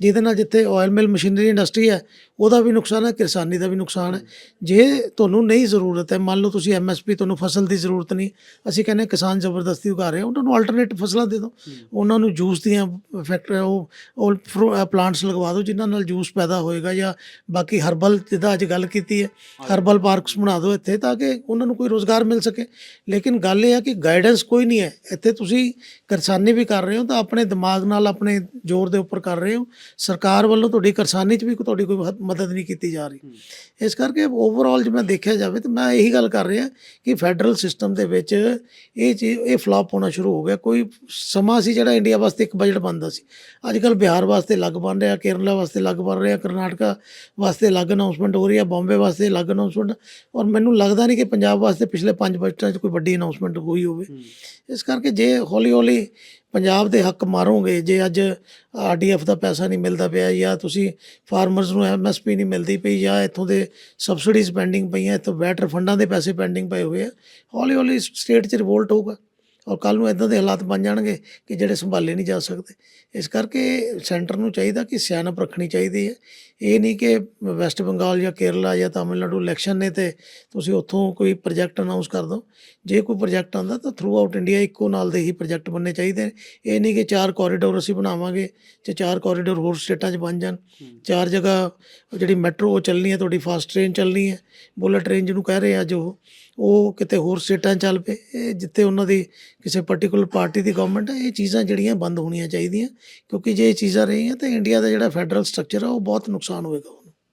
ਜਿਹਦੇ ਨਾਲ ਜਿੱਥੇ ਆਇਲ ਮਿਲ ਮਸ਼ੀਨਰੀ ਇੰਡਸਟਰੀ ਹੈ ਉਹਦਾ ਵੀ ਨੁਕਸਾਨ ਹੈ ਕਿਸਾਨੀ ਦਾ ਵੀ ਨੁਕਸਾਨ ਹੈ। ਜੇ ਤੁਹਾਨੂੰ ਨਹੀਂ ਜ਼ਰੂਰਤ ਹੈ ਮੰਨ ਲਓ ਤੁਸੀਂ ਐਮਐਸਪੀ ਤੁਹਾਨੂੰ ਫਸਲ ਦੀ ਜ਼ਰੂਰਤ ਨਹੀਂ ਅਸੀਂ ਕਹਿੰਦੇ ਕਿਸਾਨ ਜ਼ਬਰਦਸਤੀ ਉਗਾ ਰਹੇ ਉਹਨਾਂ ਨੂੰ ਆਲਟਰਨੇਟਿਵ ਫਸਲਾਂ ਦੇ ਦਿਓ। ਉਹਨਾਂ ਨੂੰ ਜੂਸ ਦੀਆਂ ਫੈਕਟਰੀ ਉਹ ਉਹ ਪਲਾਂਟਸ ਲਗਵਾ ਦਿਓ ਜਿਨ੍ਹਾਂ ਨਾਲ ਜੂਸ ਪੈਦਾ ਹੋਏਗਾ ਜਾਂ ਬਾਕੀ ਹਰਬਲ ਜਿੱਦਾਂ ਅੱਜ ਗੱਲ ਕੀਤੀ ਹੈ ਹਰਬਲ ਪਾਰਕਸ ਬਣਾ ਦਿਓ ਇੱਥੇ ਤਾਂ ਕਿ ਉਹਨਾਂ ਨੂੰ ਕੋਈ ਰੋਜ਼ਗਾਰ ਮਿਲ ਸਕੇ। ਲੇਕਿਨ ਗੱਲ ਇਹ ਹੈ ਕਿ ਗਾਈਡੈਂਸ ਕੋਈ ਨਹੀਂ ਹੈ। ਇੱਥੇ ਤੁਸੀਂ ਕਿਸਾਨੀ ਵੀ ਕਰ ਰਹੇ ਹੋ ਤਾਂ ਆਪਣੇ ਦਿਮਾਗ ਨਾਲ ਆਪਣੇ ਜ਼ੋਰ ਦੇ ਉੱਪਰ ਕਰ ਰਹੇ ਹੋ। ਸਰਕਾਰ ਵੱਲੋਂ ਤੁਹਾਡੀ ਕਿਸਾਨੀ 'ਚ ਵੀ ਤੁਹਾਡੀ ਕੋਈ ਮਦਦ ਨਹੀਂ ਕੀਤੀ ਜਾ ਰਹੀ। ਇਸ ਕਰਕੇ ਓਵਰਆਲ ਜੇ ਮੈਂ ਦੇਖਿਆ ਜਾਵੇ ਤਾਂ ਮੈਂ ਇਹੀ ਗੱਲ ਕਰ ਰਿਹਾ ਕਿ ਫੈਡਰਲ ਸਿਸਟਮ ਦੇ ਵਿੱਚ ਇਹ ਚੀਜ਼ ਇਹ ਫਲਾਪ ਹੋਣਾ ਸ਼ੁਰੂ ਹੋ ਗਿਆ। ਕੋਈ ਸਮਾਂ ਸੀ ਜਿਹੜਾ ਇੰਡੀਆ ਵਾਸਤੇ ਇੱਕ ਬਜਟ ਬਣਦਾ ਸੀ। ਅੱਜ ਕੱਲ ਬਿਹਾਰ ਵਾਸਤੇ ਅਲੱਗ ਬਣ ਰਿਹਾ ਕੇਰਲਾ ਵਾਸਤੇ ਅਲੱਗ ਬਣ ਰਿਹਾ ਕਰਨਾਟਕਾ ਵਾਸਤੇ ਅਲੱਗ ਅਨਾਉਂਸਮੈਂਟ ਹੋ ਰਹੀ ਹੈ ਬੰਬੇ ਵਾਸਤੇ ਅਲੱਗ ਅਨਾਉਂਸਮੈਂਟ ਔਰ ਮੈਨੂੰ ਲੱਗਦਾ ਨਹੀਂ ਕਿ ਪੰਜਾਬ ਵਾਸਤੇ ਪਿਛਲੇ ਪੰਜ ਬਜਟਾਂ 'ਚ ਕੋਈ ਵੱਡੀ ਅਨਾਉਂਸਮੈਂਟ ਹੋਈ ਹੋਵੇ। ਇਸ ਕਰਕੇ ਜੇ ਹੌਲੀ ਹੌਲੀ ਪੰਜਾਬ ਦੇ ਹੱਕ ਮਾਰੋਗੇ, ਜੇ ਅੱਜ ਆਰਡੀਐਫ ਦਾ ਪੈਸਾ ਨਹੀਂ ਮਿਲਦਾ ਪਿਆ ਜਾਂ ਤੁਸੀਂ ਫਾਰਮਰਸ ਨੂੰ ਐਮਐਸਪੀ ਨਹੀਂ ਮਿਲਦੀ ਪਈ ਜਾਂ ਇੱਥੋਂ ਦੇ ਸਬਸਿਡੀਜ਼ ਪੈਂਡਿੰਗ ਪਈਆਂ, ਇੱਥੋਂ ਬੈਟਰ ਫੰਡਾਂ ਦੇ ਪੈਸੇ ਪੈਂਡਿੰਗ ਪਏ ਹੋਏ ਆ ਹੌਲੀ ਹੌਲੀ ਸਟੇਟ 'ਚ ਰਿਵੋਲਟ ਹੋਊਗਾ। ਔਰ ਕੱਲ ਨੂੰ ਇਦਾਂ ਦੇ ਹਾਲਾਤ ਬਣ ਜਾਣਗੇ ਕਿ ਜਿਹੜੇ ਸੰਭਾਲੇ ਨਹੀਂ ਜਾ ਸਕਦੇ। ਇਸ ਕਰਕੇ ਸੈਂਟਰ ਨੂੰ ਚਾਹੀਦਾ ਕਿ ਸਿਆਣਪ ਰੱਖਣੀ ਚਾਹੀਦੀ ਹੈ। ਇਹ ਨਹੀਂ ਕਿ ਵੈਸਟ ਬੰਗਾਲ ਜਾਂ ਕੇਰਲਾ ਜਾਂ ਤਾਮਿਲਨਾਡੂ ਇਲੈਕਸ਼ਨ ਨੇ ਤੇ ਤੁਸੀਂ ਉੱਥੋਂ ਕੋਈ ਪ੍ਰੋਜੈਕਟ ਅਨਾਉਂਸ ਕਰ ਦਿਓ। ਜੇ ਕੋਈ ਪ੍ਰੋਜੈਕਟ ਆਉਂਦਾ ਤਾਂ ਥਰੂ ਆਊਟ ਇੰਡੀਆ ਇੱਕੋ ਨਾਲ ਦੇ ਹੀ ਪ੍ਰੋਜੈਕਟ ਬਣਨੇ ਚਾਹੀਦੇ ਨੇ। ਇਹ ਨਹੀਂ ਕਿ ਚਾਰ ਕੋਰੀਡੋਰ ਅਸੀਂ ਬਣਾਵਾਂਗੇ ਤੇ ਚਾਰ ਕੋਰੀਡੋਰ ਹੋਰ ਸਟੇਟਾਂ 'ਚ ਬਣ ਜਾਣ। ਚਾਰ ਜਗ੍ਹਾ ਜਿਹੜੀ ਮੈਟਰੋ ਉਹ ਚੱਲਣੀ ਹੈ, ਤੁਹਾਡੀ ਫਾਸਟ ਟ੍ਰੇਨ ਚੱਲਣੀ ਹੈ। ਬੁਲਟ ਟ੍ਰੇਨ ਜਿਹਨੂੰ ਕਹਿ ਰਹੇ ਆ ਜੋ ਉਹ ਕਿਤੇ ਹੋਰ ਸਟੇਟਾਂ ਚੱਲ ਪਏ ਇਹ ਜਿੱਥੇ ਉਹਨਾਂ ਦੀ ਕਿਸੇ ਪਾਰਟਿਕੂਲਰ ਪਾਰਟੀ ਦੀ ਗਵਰਨਮੈਂਟ ਹੈ, ਇਹ ਚੀਜ਼ਾਂ ਜਿਹੜੀਆਂ ਬੰਦ ਹੋਣੀਆਂ ਚਾਹੀਦੀਆਂ, ਕਿਉਂਕਿ ਜੇ ਇਹ ਚੀਜ਼ਾਂ ਰਹੀਆਂ ਤਾਂ ਇੰਡੀਆ ਦਾ ਜਿਹੜਾ ਫੈਡਰਲ ਸਟਰਕਚਰ ਆ, ਉਹ ਬਹੁਤ ਨੁਕਸਾਨ ਹੋਏਗਾ।